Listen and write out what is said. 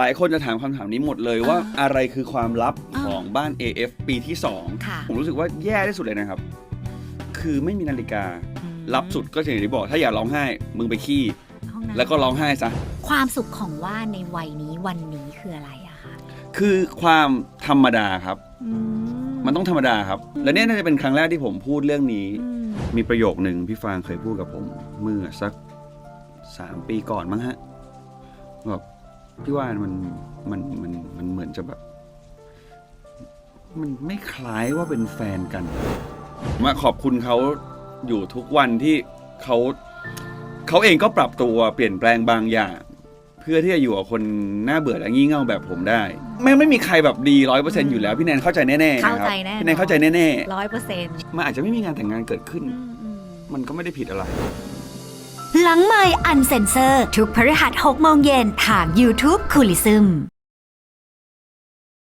หลายคนจะถามคำถามนี้หมดเลยว่าอ่าอะไรคือความลับอ่าของบ้าน AF ปีที่ค่ะ2ผมรู้สึกว่าแย่ที่สุดเลยนะครับ คือไม่มีนาฬิกาอืมลับสุดก็อย่างที่บอก ถ้าอยากร้องไห้ มึงไปขี้ห้องน้ำแล้วก็ร้องไห้ซะ ความสุขของว่านในวัยนี้วันนี้คืออะไรอะคะ คือความธรรมดาครับอืมันต้องธรรมดาครับ และเนี่ยน่าจะเป็นครั้งแรกที่ผมพูดเรื่องนี้อืมมีประโยคหนึ่งพี่ฟางเคยพูดกับผม เมื่อสักสามปีก่อนมั้งฮะบอก พี่ว่านมันมันมันมันเหมือนจะแบบ มันไม่คล้ายว่าเป็นแฟนกัน มาขอบคุณเขาอยู่ทุกวันที่เขาเขาเองก็ปรับตัวเปลี่ยนแปลงบางอย่าง เพื่อที่จะอยู่กับคนหน้าเบื่อและงี่เง่าแบบผมได้ ไม่ไม่มีใครแบบดีร้อยเปอร์เซ็นต์อยู่แล้ว พี่แนนเข้าใจแน่ๆนะครับเข้าใจแน่พี่แนนเข้าใจแน่ร้อยเปอร์เซ็นต์ๆมันอาจจะไม่มีงานแต่งงานเกิดขึ้น มันก็ไม่ได้ผิดอะไร หลังไมค์อันเซนเซอร์ ทุกพฤหัส6โมงเย็นทาง YouTube คุลิซึม